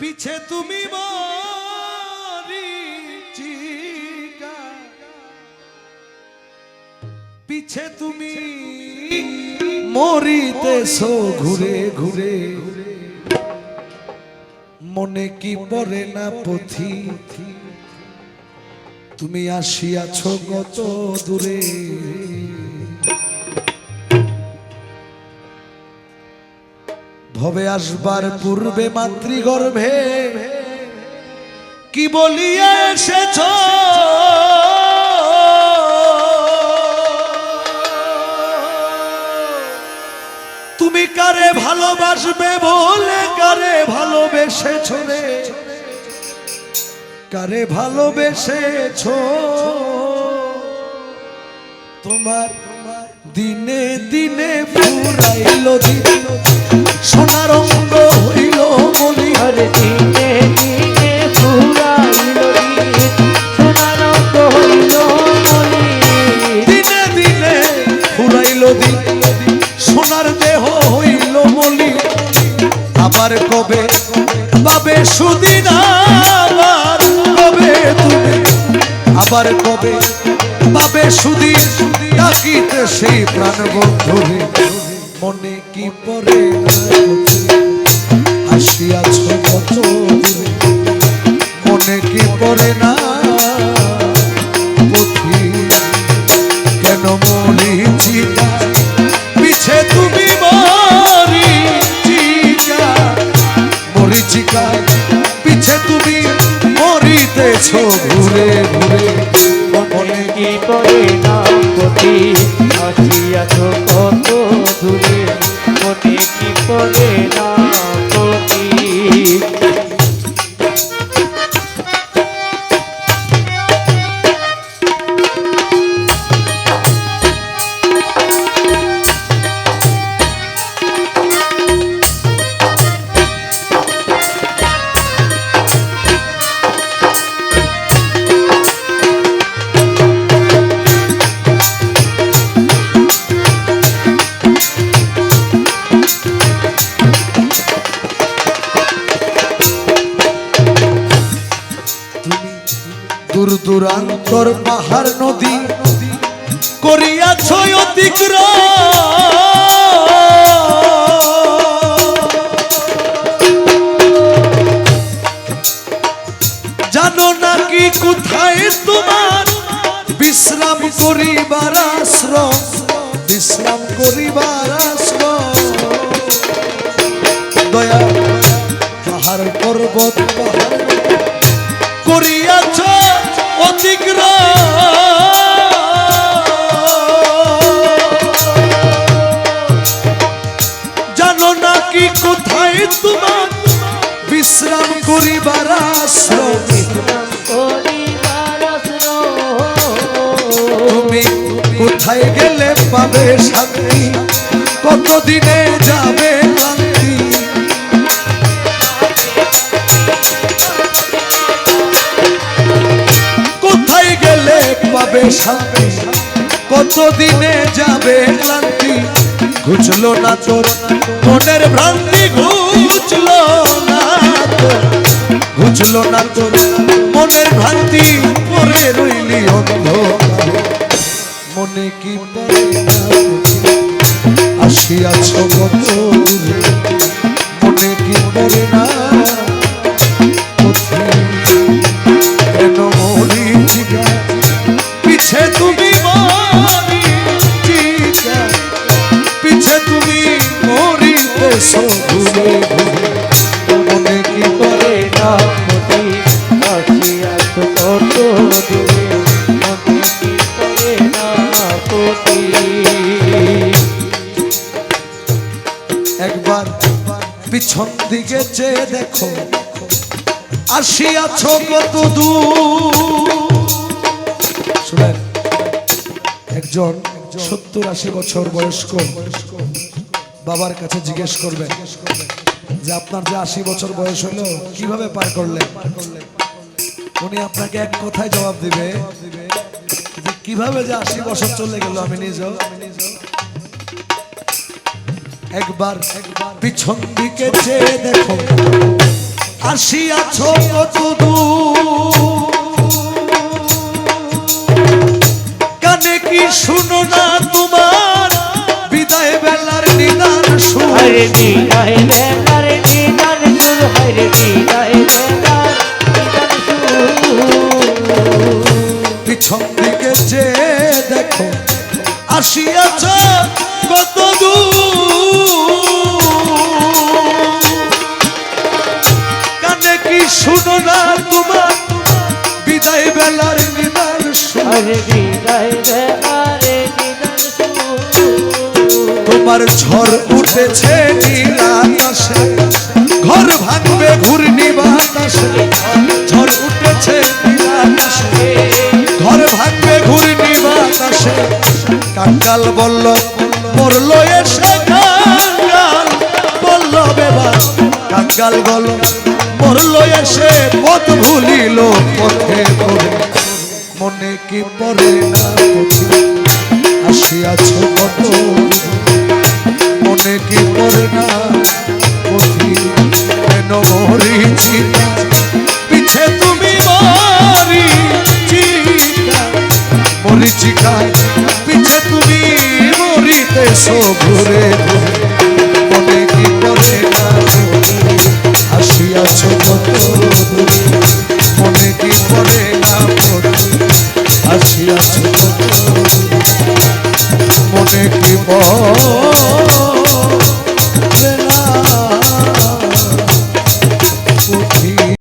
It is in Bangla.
পিছে তুমি পিছে তুমি মরিতেছো ঘুরে ঘুরে। মনে কি পড়ে না পথি? তুমি আসিয়াছ কত দূরে? ভবে আসবার পূর্বে মাতৃগর্ভে। কি বলিয়া এসেছ? তুমি কারে ভালোবাসবে বলে কারে ভালোবেসেছ রে? কারে ভালোবেসেছ? তোমার দিনে দিনে ফুরাইল দিন সোনার অঙ্গ হইল মলি হরে দিনে দিনে ফুরাইল দিন সোনার অঙ্গ হইল মলি দিনে দিনে ফুরাইল দিন সোনার দেহ হইল মলি আবার কবে? পাবে সুদিন আবার কবে আবার কবে? পাবে সুদিন ডাকিতে সেই প্রাণ বন্ধুরে মনে কি পরে হাসিয়াছ আসিয়াছ দূর দূরান্তর পাহাড় নদী করিয়াছ নাকি কোথায় তোমার বিশ্রাম করিবার আশ্রম? বিশ্রাম করিবার আশ্রম। দয়া করিবার তুমি কোথায় গেলে পাবে শান্তি? কতদিনে যাবে ক্লান্তি কোথায় গেলে পাবে শান্তি? কতদিনে যাবে ক্লান্তি? ঘুচলো না তোর মনের ভ্রান্তি তোর ঘুচলো না তোর মনের ভ্রান্তি পরে রইলি অন্ধ মনে কি আসিয়াছ কত একবার পিছন দিকে চেয়ে দেখো। আসিয়াছ কত দূর একজন সত্তর আশি বছর বয়স্ক বাবার কাছে জিজ্ঞেস করবেন যে, আপনার যে আশি বছর বয়স হলো, কীভাবে পার করলেন? উনি আপনাকে এক কথায় জবাব দিবে যে, কীভাবে যে আশি বছর চলে গেল আমি নিজেও একবার পিছন দিকে চেয়ে দেখো। আসিয়াছ কত কানে কি শুনো না তোমার? বিদায় বেলার নিদান সুর। হরে বিদায় বেলার দিদার সুর হরে বিদায় বেলার পিছন দিকে যে দেখো। আসিয়াছ কত দূর কি শুনো না তোমার? বিদায় বেলার নিদান তোমার ঝড় উঠেছে নীলাকাশে ঘর ভাঙবে ঘূর্ণি বাতাসে। ঝড় উঠেছে নীলাকাশে ঘর ভাঙবে ঘূর্ণি বাতাসে। কাঙ্গাল বলল মরল এসে কাঙ্গাল। বলল বেবা কাঙ্গাল বল মরল এসে পথ ভুলিল পথে পড়ে মনে কি পড়ে না আসিয়াছ কত? মনে কি পড়ে না কেন মরিছি পিছে তুমি মরিচিকা পিছে তুমি মরিতে সবুরে মনে কি পড়ে না দিয়াছো কত মনে কি পড়ে না আসিয়াছো কত মনে কি পড়ে